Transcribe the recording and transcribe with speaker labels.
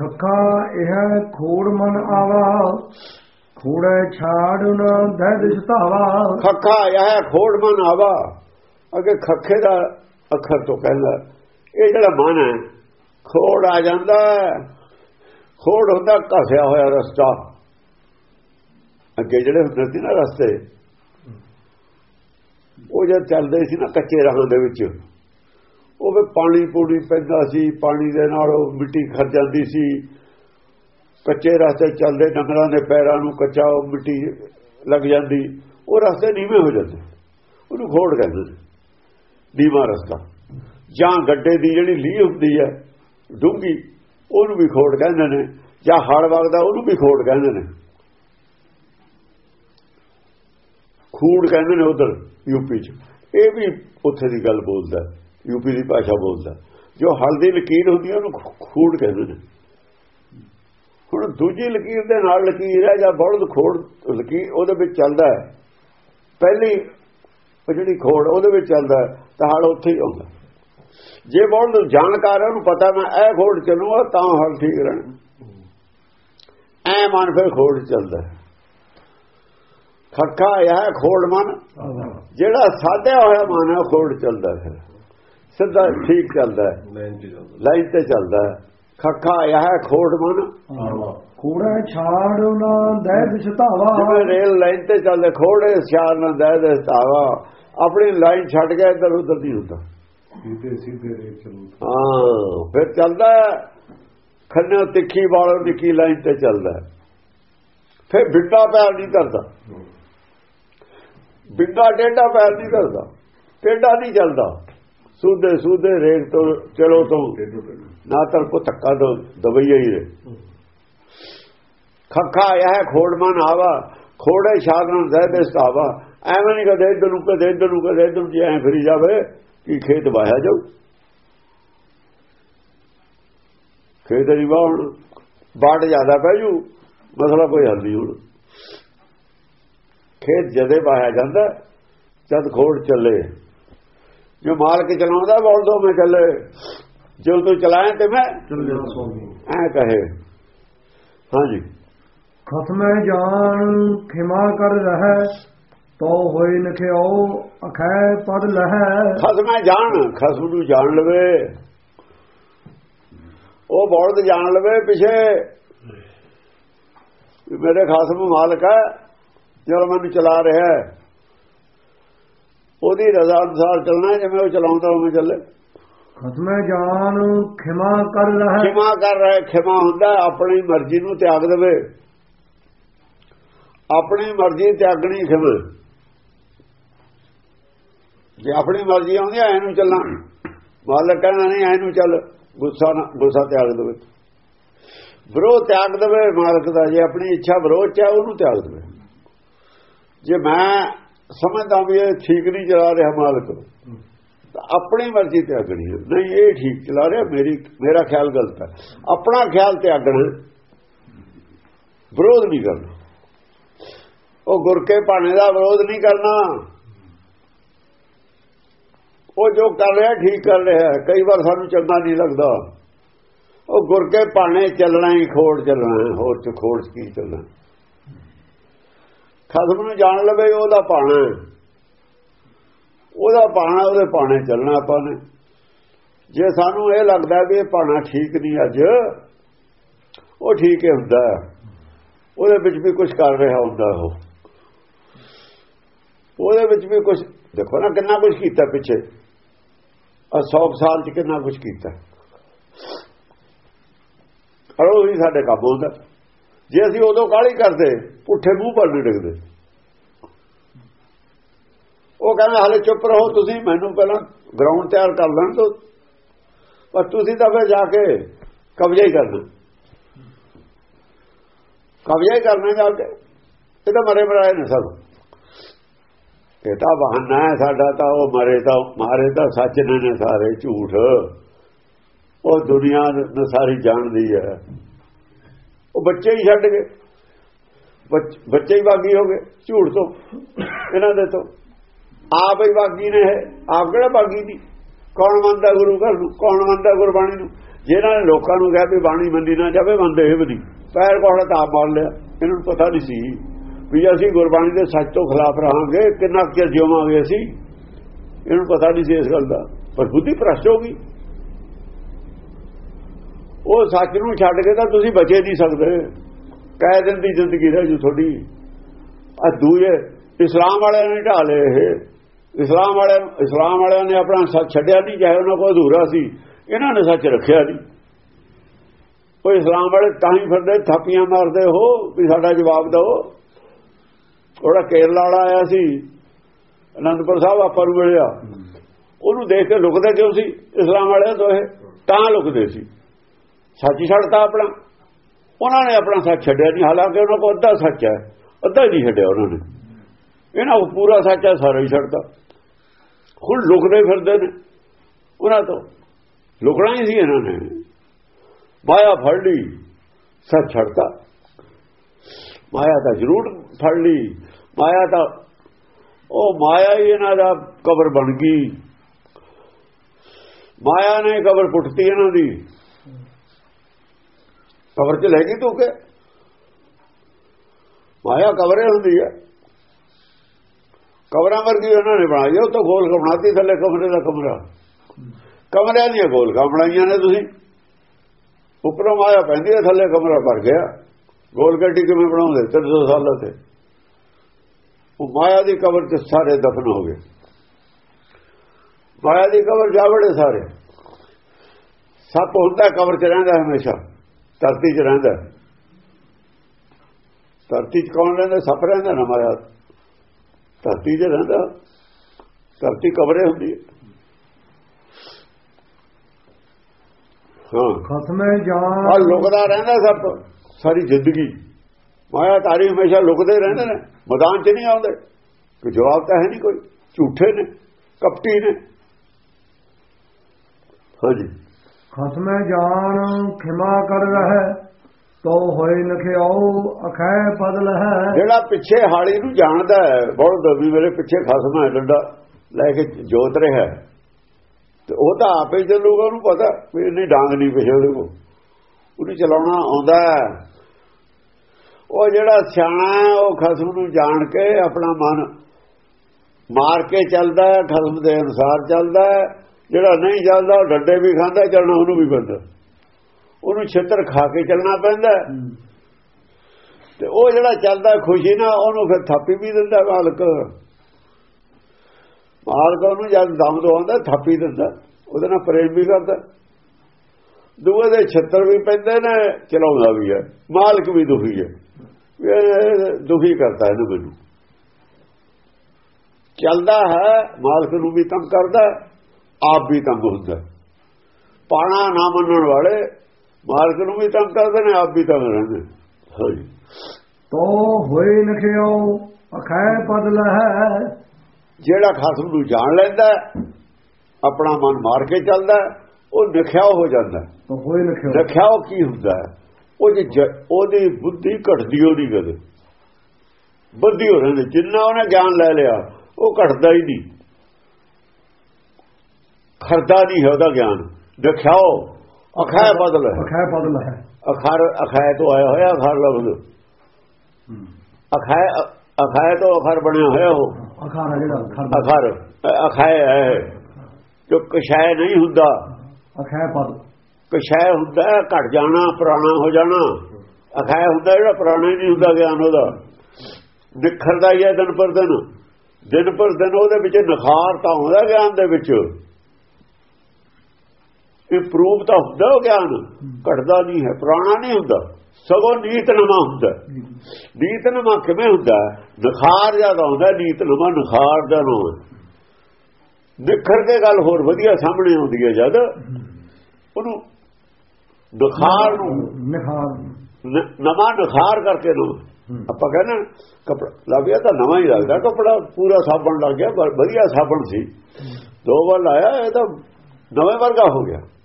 Speaker 1: ਖੱਖਾ ਇਹ ਖੋੜ ਮਨ ਆਵਾ, ਖੋੜੇ ਛਾੜ ਨਾ ਦਿਸਤਾਵਾ
Speaker 2: ਖੱਖਾ ਇਹ ਖੋੜ ਮਨ ਆਵਾ, ਅਗੇ ਖੱਖੇ ਦਾ ਅੱਖਰ ਤੋਂ ਕਹਿੰਦਾ, ਇਹ ਜਿਹੜਾ ਮਨ ਹੈ, ਖੋੜ ਆ ਜਾਂਦਾ ਖੋੜ ਹੁੰਦਾ ਘਸਿਆ ਹੋਇਆ ਰਸਤਾ। ਅੱਗੇ ਜਿਹੜੇ ਹੁੰਦੇ ਸੀ ਨਾ ਰਸਤੇ, ਉਹ ਜਦ ਚੱਲਦੇ ਸੀ ਨਾ ਕੱਚੇ ਰਾਹਾਂ ਦੇ ਵਿੱਚ ਉਹ ਵੀ ਪਾਣੀ ਪੂਣੀ ਪੈਂਦਾ ਸੀ, ਪਾਣੀ ਦੇ ਨਾਲ ਉਹ ਮਿੱਟੀ ਖਰ ਜਾਂਦੀ ਸੀ। ਕੱਚੇ ਰਸਤੇ ਚੱਲਦੇ ਡੰਗਰਾਂ ਦੇ ਪੈਰਾਂ ਨੂੰ ਕੱਚਾ ਉਹ ਮਿੱਟੀ ਲੱਗ ਜਾਂਦੀ। ਉਹ ਰਸਤੇ ਨੀਵੇਂ ਹੋ ਜਾਂਦੇ। ਉਹਨੂੰ ਖੋੜ ਕਹਿੰਦੇ ਨੇ। ਨੀਵਾਂ ਰਸਤਾ। ਜਾਂ ਗੱਡੇ ਦੀ ਜਿਹੜੀ ਲੀਹ ਹੁੰਦੀ ਹੈ ਡੂੰਗੀ ਉਹਨੂੰ ਵੀ ਖੋੜ ਕਹਿੰਦੇ ਨੇ। ਜਾਂ ਹੜ ਵਗਦਾ, ਉਹਨੂੰ ਵੀ ਖੋੜ ਕਹਿੰਦੇ ਨੇ। ਖੂੜ ਕਹਿੰਦੇ ਨੇ ਉਧਰ ਯੂਪੀ 'ਚ। ਇਹ ਵੀ ਉੱਥੇ ਦੀ ਗੱਲ ਬੋਲਦਾ। ਯੂਪੀ ਦੀ ਭਾਸ਼ਾ ਬੋਲਦਾ। ਜੋ ਹਲ ਦੀ ਲਕੀਰ ਹੁੰਦੀ ਉਹਨੂੰ ਖੂੜ ਕਹਿੰਦੇ ਨੇ। ਹੁਣ ਦੂਜੀ ਲਕੀਰ ਦੇ ਨਾਲ ਲਕੀਰ ਹੈ ਜਾਂ ਬੜਦ ਖੋੜ ਲਕੀਰ ਉਹਦੇ ਵਿੱਚ ਚੱਲਦਾ ਹੈ। ਪਹਿਲੀ ਜਿਹੜੀ ਖੋੜ ਉਹਦੇ ਵਿੱਚ ਚੱਲਦਾ ਤਾਂ ਹਲ ਉੱਥੇ ਹੀ ਆਉਂਦਾ। ਜੇ ਬੜਦ ਜਾਣਕਾਰ ਹੈ ਉਹਨੂੰ ਪਤਾ ਮੈਂ ਇਹ ਖੋੜ ਚੱਲੂਗਾ ਤਾਂ ਹਲ ਠੀਕ ਰਹਿਣਾ। ਐ ਮਨ ਫਿਰ ਖੋੜ ਚੱਲਦਾ। ਖੱਖਾ ਇਹ ਖੋੜ ਮਨ। ਜਿਹੜਾ ਸਾਧਿਆ ਹੋਇਆ ਮਨ ਹੈ ਖੋੜ ਚੱਲਦਾ ਫਿਰ। ਸਿੱਧਾ ਠੀਕ ਚੱਲਦਾ ਹੈ। ਲਾਈਨ ਤੇ ਚੱਲਦਾ। ਹੈ। ਖੱਖਾ ਇਹ ਖੋੜ ਮਨ।
Speaker 1: ਖੋੜੇ ਛਾੜ ਨਾ ਦਹਿ ਦਿਸਤਾਵਾ
Speaker 2: ਜਿਵੇਂ ਰੇਲ ਲਾਈਨ ਤੇ ਚੱਲਦੇ ਖੋੜੇ ਸਿਆਰ ਨਾਲ ਦੇ ਦੇ ਸਤਾਵਾ। ਆਪਣੀ ਲਾਈਨ ਛੱਡ ਕੇ ਇੱਧਰ ਉੱਧਰ ਨਹੀਂ ਹੁੰਦਾ।
Speaker 3: ਸਿੱਧੇ ਸਿੱਧੇ ਰੇਟ ਚੱਲੂ।
Speaker 2: ਹਾਂ ਫਿਰ ਚੱਲਦਾ ਹੈ, ਖੰਨੇ ਤਿੱਖੀ ਵਾਲੋਂ ਨਿੱਕੀ ਲਾਈਨ ਤੇ ਚੱਲਦਾ ਹੈ। ਫਿਰ ਬਿੱਡਾ ਪੈਰ ਨਹੀਂ ਕਰਦਾ ਬਿੱਡਾ ਡੇਡਾ ਪੈਰ ਨਹੀਂ ਕਰਦਾ ਟੇਡਾ ਨਹੀਂ ਚੱਲਦਾ। ਸੂਦੇ ਸੂਦੇ ਰੇਖ ਤੋਂ ਚਲੋ ਤੋਂ। ਨਾ ਤਰ ਕੋ ਧੱਕਾ ਦੋ ਦਬਈਆ ਹੀ। ਰੇ ਖੱਖਾ ਇਹ ਖੋੜਮਨ ਆਵਾ ਖੋੜੇ ਸਾਧਨ ਦੇ ਦੇ ਸਤਾਵਾ। ਐਵੇਂ ਨਹੀਂ ਕਦੇ ਇਧਰ ਨੂੰ ਕਦੇ ਇਧਰ ਨੂੰ ਕਦੇ ਇਧਰ ਜੇ ਐ ਫਰੀ ਜਾਵੇ ਕੀ ਖੇਤ ਵਾਹਿਆ ਜਾਊ? ਖੇਤ ਨਹੀਂ ਵਾਹਣ ਬਾੜ ਜ਼ਿਆਦਾ ਪੈ ਜੂ ਮਸਲਾ ਕੋਈ ਹੱਲ ਨਹੀਂ ਹੁਣ। ਖੇਤ ਜਦੇ ਵਾਹਿਆ ਜਾਂਦਾ ਜਦ ਖੋੜ ਚੱਲੇ। ਜੋ ਮਾਲਕ ਚਲਾਉਂਦਾ ਬੋਲ ਦੋ ਮੈਂ ਚੱਲੇ ਜੋ ਤੂੰ ਚਲਾਏ ਤੇ ਮੈਂ ਐ ਕਹੇ। ਹਾਂਜੀ।
Speaker 1: ਖਸਮੈ ਜਾਨ ਖਿਮਾ ਕਰ ਰਹਿ ਤੋ ਹੋਏ ਨਖਿਓ ਅਖੈ ਪਦ ਲਹੈ।
Speaker 2: ਖਸਮੈ ਜਾਣ ਖਸਮ ਨੂੰ ਜਾਣ ਲਵੇ। ਉਹ ਬੌਲਦ ਜਾਣ ਲਵੇ ਪਿਛੇ। ਮੇਰੇ ਖਸਮ ਮਾਲਕ ਹੈ ਜਿਹੜਾ ਮੈਨੂੰ ਚਲਾ ਰਿਹਾ ਹੈ। ਉਹਦੀ ਰਜ਼ਾ ਅਨੁਸਾਰ ਚੱਲਣਾ ਜਿਵੇਂ ਉਹ ਚਲਾਉਂਦਾ ਉਵੇਂ ਚੱਲੇ।
Speaker 1: ਖਸਮੈ ਜਾਨ ਖਿਮਾ ਕਰ ਰਹਿ।
Speaker 2: ਖਿਮਾ ਕਰ ਰਿਹਾ ਖਿਮਾ ਹੁੰਦਾ ਆਪਣੀ ਮਰਜ਼ੀ ਨੂੰ ਤਿਆਗ ਦੇਵੇ। ਆਪਣੀ ਮਰਜ਼ੀ ਤਿਆਗਣੀ ਖਿਮਾ। ਜੇ ਆਪਣੀ ਮਰਜ਼ੀ ਆਉਂਦੀ ਐ ਇਹਨੂੰ ਚੱਲਣਾ। ਮਾਲਕ ਕਹਿੰਦਾ ਨਹੀਂ ਐ ਨੂੰ ਚੱਲ ਗੁੱਸਾ ਨਾ ਗੁੱਸਾ ਤਿਆਗ ਦੇਵੇ। ਵਿਰੋਧ ਤਿਆਗ ਦੇਵੇ ਮਾਲਕ ਦਾ ਜੇ ਆਪਣੀ ਇੱਛਾ ਵਿਰੋਧ ਚ ਹੈ ਉਹਨੂੰ ਤਿਆਗ ਦੇਵੇ। ਜੇ ਮੈਂ ਸਮਝਦਾ ਵੀ ਇਹ ਠੀਕ ਨਹੀਂ ਚਲਾ ਰਿਹਾ ਮਾਲਕ। ਆਪਣੀ ਮਰਜ਼ੀ ਤਿਆਗਣੀ ਹੈ। ਨਹੀਂ, ਇਹ ਠੀਕ ਚਲਾ ਰਿਹਾ, ਮੇਰੀ, ਮੇਰਾ ਖਿਆਲ ਗਲਤ ਹੈ। ਆਪਣਾ ਖਿਆਲ ਤਿਆਗਣਾ ਵਿਰੋਧ ਨਹੀਂ ਕਰਨਾ। ਉਹ ਗੁਰ ਕੇ ਭਾਣੇ ਦਾ ਵਿਰੋਧ ਨਹੀਂ ਕਰਨਾ। ਉਹ ਜੋ ਕਰ ਰਿਹਾ, ਠੀਕ ਕਰ ਰਿਹਾ ਕਈ ਵਾਰ ਸਾਨੂੰ ਚੰਗਾ ਨਹੀਂ ਲੱਗਦਾ। ਉਹ ਗੁਰ ਕੇ ਭਾਣੇ ਚੱਲਣਾ ਹੀ, ਖੋੜ ਚੱਲਣਾ ਹੋਰ ਚ ਖੋੜ 'ਚ ਕੀ ਚੱਲਣਾ ਖਸਮ ਨੂੰ ਜਾਣ ਲਵੇ, ਉਹਦਾ ਭਾਣਾ ਉਹਦਾ ਪਾਣਾ, ਉਹਦੇ ਪਾਣੇ ਚੱਲਣਾ ਆਪਾਂ ਨੇ। ਜੇ ਸਾਨੂੰ ਇਹ ਲੱਗਦਾ ਵੀ ਇਹ ਭਾਣਾ ਠੀਕ ਨਹੀਂ ਅੱਜ, ਉਹ ਠੀਕ ਹੀ ਹੁੰਦਾ ਉਹਦੇ ਵਿੱਚ ਵੀ ਕੁਝ ਕਰ ਰਿਹਾ ਹੁੰਦਾ ਉਹ। ਉਹਦੇ ਵਿੱਚ ਵੀ ਕੁਝ ਦੇਖੋ ਨਾ ਕਿੰਨਾ ਕੁਝ ਕੀਤਾ ਪਿੱਛੇ। ਆ 100 ਸਾਲ ਚ ਕਿੰਨਾ ਕੁਝ ਕੀਤਾ। ਪਰ ਉਹ ਸਾਡੇ ਕੰਮ ਹੁੰਦਾ ਜੇ ਅਸੀਂ ਉਦੋਂ ਕਾਹਲੀ ਕਰਦੇ, ਪੁੱਠੇ ਮੂੰਹ ਪਰ ਨਹੀਂ ਡਿੱਗਦੇ। ਉਹ ਕਹਿੰਦਾ, ਹਾਲੇ ਚੁੱਪ ਰਹੋ ਤੁਸੀਂ, ਮੈਨੂੰ ਪਹਿਲਾਂ ਗਰਾਊਂਡ ਤਿਆਰ ਕਰ ਲੈਣ ਤੋਂ ਪਰ ਤੁਸੀਂ ਤਾਂ ਫਿਰ ਜਾ ਕੇ ਕਬਜ਼ਾ ਹੀ ਕਰਨਾ। ਕਬਜ਼ਾ ਹੀ ਕਰਨਾ ਜਾ ਕੇ ਇਹ ਤਾਂ ਮਰੇ ਮਰਾਏ ਨੇ ਸਭ। ਇਹ ਤਾਂ ਬਹਾਨਾ ਹੈ ਸਾਡਾ ਤਾਂ, ਉਹ ਮਰੇ ਤਾਂ, ਮਾਰੇ ਤਾਂ ਸੱਚ ਨੇ ਨੇ ਸਾਰੇ ਝੂਠ। ਉਹ ਦੁਨੀਆ ਨੂੰ ਸਾਰੀ ਜਾਣਦੀ ਹੈ। ਉਹ ਬੱਚੇ ਹੀ ਛੱਡ ਗਏ। ਬੱਚ- ਬੱਚੇ ਹੀ ਬਾਗੀ ਹੋ ਗਏ ਝੂਠ ਤੋਂ ਇਹਨਾਂ ਦੇ ਤੋਂ। ਆਪ ਹੀ ਬਾਗੀ ਨੇ ਇਹ, ਆਪ ਕਿਹੜਾ ਬਾਗੀ ਦੀ ਕੌਣ ਮੰਨਦਾ ਗੁਰੂ ਘਰ ਨੂੰ? ਕੌਣ ਮੰਨਦਾ ਗੁਰਬਾਣੀ ਨੂੰ? ਜਿਹਨਾਂ ਨੇ ਲੋਕਾਂ ਨੂੰ ਕਿਹਾ ਵੀ ਬਾਣੀ ਮੰਨੀ ਨਾ ਜਾਵੇ ਮੰਨਦੇ ਇਹ ਵੀ ਨਹੀਂ। ਪੈਰ ਕੋਲ ਤਾਂ ਆਪ ਲਿਆ? ਇਹਨਾਂ ਨੂੰ ਪਤਾ ਨਹੀਂ ਸੀ ਵੀ ਅਸੀਂ ਗੁਰਬਾਣੀ ਦੇ ਸੱਚ ਤੋਂ ਖਿਲਾਫ ਰਹਾਂਗੇ ਕਿੰਨਾ ਕੁ ਚਿਰ ਜਿਵਾਂਗੇ ਅਸੀਂ? ਇਹਨੂੰ ਪਤਾ ਨਹੀਂ ਸੀ ਇਸ ਗੱਲ ਦਾ। ਪਰ ਬੁੱਧੀ ਭ੍ਰਸ਼ਟ ਹੋ ਗਈ। ਉਹ ਸੱਚ ਨੂੰ ਛੱਡ ਕੇ ਤਾਂ ਤੁਸੀਂ ਬਚੇ ਨਹੀਂ ਸਕਦੇ। ਕਹਿ ਦਿਨ ਦੀ ਜ਼ਿੰਦਗੀ ਰਹਿ ਜੂ ਤੁਹਾਡੀ? ਆ ਦੂਏ ਇਸਲਾਮ ਵਾਲਿਆਂ ਨੇ ਢਾਹ ਲਏ ਇਹ। ਇਸਲਾਮ ਵਾਲੇ, ਇਸਲਾਮ ਵਾਲਿਆਂ ਨੇ ਆਪਣਾ ਸੱਚ ਛੱਡਿਆ ਨਹੀਂ, ਚਾਹੇ ਉਹਨਾਂ ਕੋਲ ਅਧੂਰਾ ਸੀ। ਇਹਨਾਂ ਨੇ ਸੱਚ ਰੱਖਿਆ ਨਹੀਂ। ਉਹ ਇਸਲਾਮ ਵਾਲੇ ਤਾਂ ਹੀ ਫਿਰਦੇ, ਥਾਪੀਆਂ ਮਾਰਦੇ, ਹੋ ਵੀ ਸਾਡਾ ਜਵਾਬ ਦਿਓ। ਥੋੜਾ ਕੇਰਲਾ ਵਾਲਾ ਆਇਆ ਸੀ, ਅਨੰਦਪੁਰ ਸਾਹਿਬ, ਆਪਾਂ ਨੂੰ ਮਿਲਿਆ। ਉਹਨੂੰ ਦੇਖ ਕੇ ਲੁਕਦੇ ਕਿਉਂ ਸੀ? ਇਸਲਾਮ ਵਾਲਿਆਂ ਤੋਂ ਇਹ ਤਾਂ ਲੁਕਦੇ ਸੀ। ਸੱਚ ਛੱਡਤਾ ਆਪਣਾ। ਉਹਨਾਂ ਨੇ ਆਪਣਾ ਸੱਚ ਛੱਡਿਆ ਨਹੀਂ ਹਾਲਾਂਕਿ ਉਹਨਾਂ ਕੋਲ ਅੱਧਾ ਸੱਚ ਹੈ, ਅੱਧਾ ਹੀ ਨਹੀਂ ਛੱਡਿਆ ਉਹਨਾਂ ਨੇ। ਇਹਨਾਂ ਕੋਲ ਪੂਰਾ ਸੱਚ ਹੈ, ਸਾਰਾ ਹੀ ਛੱਡਦਾ ਹੁਣ ਲੁਕਦੇ ਫਿਰਦੇ ਨੇ। ਉਹਨਾਂ ਤੋਂ ਲੁਕਣਾ ਹੀ ਸੀ ਇਹਨਾਂ ਨੇ। ਮਾਇਆ ਫੜ ਲਈ, ਸੱਚ ਛੱਡਤਾ। ਮਾਇਆ ਤਾਂ ਜ਼ਰੂਰ ਫੜ ਲਈ। ਮਾਇਆ ਤਾਂ, ਉਹ ਮਾਇਆ ਹੀ ਇਹਨਾਂ ਦਾ ਕਬਰ ਬਣ ਗਈ। ਮਾਇਆ ਨੇ ਕਬਰ ਪੁੱਟਤੀ ਇਹਨਾਂ ਦੀ। ਕਬਰ 'ਚ ਲੈ ਗਈ ਤੂੰ ਕੇ? ਮਾਇਆ ਕਬਰੇ ਹੁੰਦੀ ਹੈ ਕਬਰਾਂ ਵਰਗੀ ਉਹਨਾਂ ਨੇ ਬਣਾਈ ਉਹ ਤਾਂ ਗੋਲ ਬਣਾਤੀ ਥੱਲੇ ਕਮਰੇ ਦਾ ਕਮਰਾ। ਕਮਰਿਆਂ ਦੀਆਂ ਗੋਲਕਾਂ ਬਣਾਈਆਂ ਨੇ ਤੁਸੀਂ। ਉੱਪਰੋਂ ਮਾਇਆ ਪੈਂਦੀ ਹੈ ਥੱਲੇ ਕਮਰਾ ਭਰ ਗਿਆ। ਗੋਲ ਗੱਡੀ ਕਿਵੇਂ ਬਣਾਉਂਦੇ? 300 ਸਾਲਾਂ ਤੇ। ਉਹ ਮਾਇਆ ਦੀ ਕਬਰ 'ਚ ਸਾਰੇ ਦਫਨ ਹੋ ਗਏ। ਮਾਇਆ ਦੀ ਕਬਰ ਜਾ ਬੜੇ ਸਾਰੇ। ਸੱਪ ਹੁੰਦਾ ਕਬਰ 'ਚ ਰਹਿੰਦਾ ਹਮੇਸ਼ਾ। ਧਰਤੀ 'ਚ ਰਹਿੰਦਾ ਧਰਤੀ 'ਚ ਕੌਣ ਰਹਿੰਦਾ? ਸੱਪ ਰਹਿੰਦਾ ਨਾ ਮਾਇਆ। ਧਰਤੀ 'ਚ ਰਹਿੰਦਾ। ਧਰਤੀ ਕਬਰੇ ਹੁੰਦੀ ਹੈ। ਹਾਂ।
Speaker 1: ਖਸਮੇ ਜਾਨ
Speaker 2: ਆ ਲੁਕਦਾ ਰਹਿੰਦਾ ਸੱਪ ਸਾਰੀ ਜ਼ਿੰਦਗੀ। ਮਾਇਆ ਤਾਰੀ ਹਮੇਸ਼ਾ ਲੁਕਦੇ ਰਹਿੰਦੇ ਨੇ। ਮੈਦਾਨ 'ਚ ਨਹੀਂ ਆਉਂਦੇ। ਕੋਈ ਜਵਾਬ ਤਾਂ ਹੈ ਨਹੀਂ ਕੋਈ। ਝੂਠੇ ਨੇ। ਕਪਟੀ ਨੇ। ਹਾਂਜੀ।
Speaker 1: ਖਸਮੇ ਜਾਣ ਖਿਮਾ ਕਰ ਰਹਿ, ਤੋ ਹੋਏ ਨਖਿਆਉ, ਅਖੈ ਬਦਲ ਹੈ
Speaker 2: ਜਿਹੜਾ ਪਿੱਛੇ ਹਾਲੀ ਨੂੰ ਜਾਣਦਾ ਹੈ, ਬਹੁਤ ਦਬੀ ਮੇਰੇ ਪਿੱਛੇ ਖਸਮ ਡੰਡਾ ਲੈ ਕੇ ਜੋਤ ਰਿਹਾ ਤੇ ਉਹ ਤਾਂ ਆਪੇ ਹੀ ਚੱਲੂਗਾ, ਉਹਨੂੰ ਪਤਾ ਵੀ ਇਹਨੇ ਡਾਂਗ ਨਹੀਂ ਪਿਛੇ ਉਹਦੇ ਕੋਲ। ਉਹਨੂੰ ਚਲਾਉਣਾ ਆਉਂਦਾ ਉਹ ਜਿਹੜਾ ਸਿਆਣਾ ਉਹ ਖਸਮ ਨੂੰ ਜਾਣ ਕੇ ਆਪਣਾ ਮਨ ਮਾਰ ਕੇ ਚੱਲਦਾ ਖਸਮ ਦੇ ਅਨੁਸਾਰ ਚੱਲਦਾ ਜਿਹੜਾ ਨਹੀਂ ਚੱਲਦਾ ਉਹ ਡੱਡੇ ਵੀ ਖਾਂਦਾ, ਚੱਲਣਾ ਉਹਨੂੰ ਵੀ ਪੈਂਦਾ। ਉਹਨੂੰ ਛਿੱਤਰ ਖਾ ਕੇ ਚੱਲਣਾ ਪੈਂਦਾ। ਤੇ ਉਹ ਜਿਹੜਾ ਚੱਲਦਾ ਖੁਸ਼ੀ ਨਾਲ, ਉਹਨੂੰ ਫਿਰ ਥਾਪੀ ਵੀ ਦਿੰਦਾ ਮਾਲਕ। ਮਾਲਕ ਉਹਨੂੰ ਜਦ ਦਮ ਦਵਾਉਂਦਾ, ਥਾਪੀ ਦਿੰਦਾ। ਉਹਦੇ ਨਾਲ ਪ੍ਰੇਮ ਵੀ ਕਰਦਾ। ਦੂਏ ਦੇ ਛੱਤਰ ਵੀ ਪੈਂਦੇ ਨੇ, ਚਲਾਉਂਦਾ ਵੀ ਹੈ। ਮਾਲਕ ਵੀ ਦੁਖੀ ਹੈ। ਦੁਖੀ ਕਰਦਾ ਇਹਨੂੰ ਮੈਨੂੰ। ਚੱਲਦਾ ਹੈ, ਮਾਲਕ ਨੂੰ ਵੀ ਤੰਗ ਕਰਦਾ। ਆਪ ਵੀ ਤੰਗ ਹੁੰਦਾ ਪਾਣਾ ਨਾ ਮੰਨਣ ਵਾਲੇ ਮਾਲਕ ਨੂੰ ਵੀ ਤੰਗ ਕਰਦੇ ਨੇ ਆਪ ਵੀ ਤੰਗ ਰਹਿੰਦੇ ਹਾਂਜੀ
Speaker 1: ਤੋ ਹੋਏ ਨਖਿਆਉ ਅਖੈ ਬਦਲ ਹੈ
Speaker 2: ਜਿਹੜਾ ਖਸਮ ਨੂੰ ਜਾਣ ਲੈਂਦਾ ਆਪਣਾ ਮਨ ਮਾਰ ਕੇ ਚੱਲਦਾ ਉਹ ਨਖਿਆਓ ਹੋ ਜਾਂਦਾ।
Speaker 1: ਤੋ ਹੋਏ ਨਖਿਆਉ
Speaker 2: ਨਖਿਆਓ ਕੀ ਹੁੰਦਾ ਹੈ? ਉਹ ਜੇ ਜ- ਉਹਦੀ ਬੁੱਧੀ ਘਟਦੀ ਉਹਦੀ ਕਦੇ। ਬੁੱਧੀ ਹੋ ਰਹਿੰਦੀ ਜਿੰਨਾ ਉਹਨੇ ਗਿਆਨ ਲੈ ਲਿਆ ਉਹ ਘਟਦਾ ਹੀ ਨਹੀਂ। ਖਰਦਾ ਨਹੀਂ ਹੈ ਉਹਦਾ ਗਿਆਨ। ਨਖਿਆਓ ਅਖੈ ਬਦਲ ਹੈ।
Speaker 1: ਅਖੈ ਬਦਲ ਹੈ।
Speaker 2: ਅਖਰ ਅਖੈ ਤੋਂ ਆਇਆ ਹੋਇਆ ਅਖਰ ਲਫ਼ਜ਼। ਅਖੈ ਅਖੈ ਤੋਂ ਅਖਰ ਬਣਿਆ ਹੋਇਆ ਉਹ।
Speaker 1: ਅਖਾਰਾ ਜਿਹੜਾ ਖਰਦਾ
Speaker 2: ਅਖਰ ਅਖੈ ਹੈ ਜੋ ਕਸ਼ੈ ਨਹੀਂ ਹੁੰਦਾ।
Speaker 1: ਅਖੈ ਪਦ।
Speaker 2: ਕਸ਼ੈ ਹੁੰਦਾ ਘਟ ਜਾਣਾ ਪੁਰਾਣਾ ਹੋ ਜਾਣਾ। ਅਖੈ ਹੁੰਦਾ ਜਿਹੜਾ ਪੁਰਾਣਾ ਨਹੀਂ ਹੁੰਦਾ ਗਿਆਨ ਉਹਦਾ। ਨਿਖਰਦਾ ਹੀ ਹੈ ਦਿਨ ਪਰ ਦਿਨ। ਦਿਨ ਪਰ ਦਿਨ ਉਹਦੇ ਵਿੱਚ ਨਿਖਾਰ ਤਾਂ ਹੁੰਦਾ ਗਿਆਨ ਦੇ ਵਿੱਚ। ਇੰਪਰੂਵ ਤਾਂ ਹੁੰਦਾ ਉਹ ਗਿਆਨ। ਘਟਦਾ ਨਹੀਂ ਹੈ ਪੁਰਾਣਾ ਨਹੀਂ ਹੁੰਦਾ। ਸਗੋਂ ਨੀਤ ਨਵਾਂ ਹੁੰਦਾ ਨੀਤ ਨਵਾਂ ਕਿਵੇਂ ਹੁੰਦਾ ਨਿਖਾਰ ਜ਼ਿਆਦਾ ਹੁੰਦਾ ਨੀਤ ਨਵਾਂ ਨਿਖਾਰ ਦਾ ਨਾਮ ਨਿਖਰ ਕੇ ਗੱਲ ਹੋਰ ਵਧੀਆ ਸਾਹਮਣੇ ਆਉਂਦੀ ਹੈ ਜਦ। ਉਹਨੂੰ ਨਿਖਾਰ ਨੂੰ
Speaker 1: ਨਿਖਾਰ।
Speaker 2: ਨ- ਨਵਾਂ ਨਿਖਾਰ ਕਰਕੇ ਨੂੰ ਆਪਾਂ ਕਹਿੰਦੇ ਕੱਪੜਾ ਲੱਭਿਆ ਤਾਂ ਨਵਾਂ ਹੀ ਲੱਗਦਾ। ਕੱਪੜਾ ਪੂਰਾ ਸਾਬਣ ਲੱਗ ਗਿਆ ਵਧੀਆ ਸਾਬਣ ਸੀ। ਦੋ ਵਾਰ ਲਾਇਆ ਇਹ ਤਾਂ ਨਵੇਂ ਵਰਗਾ ਹੋ ਗਿਆ।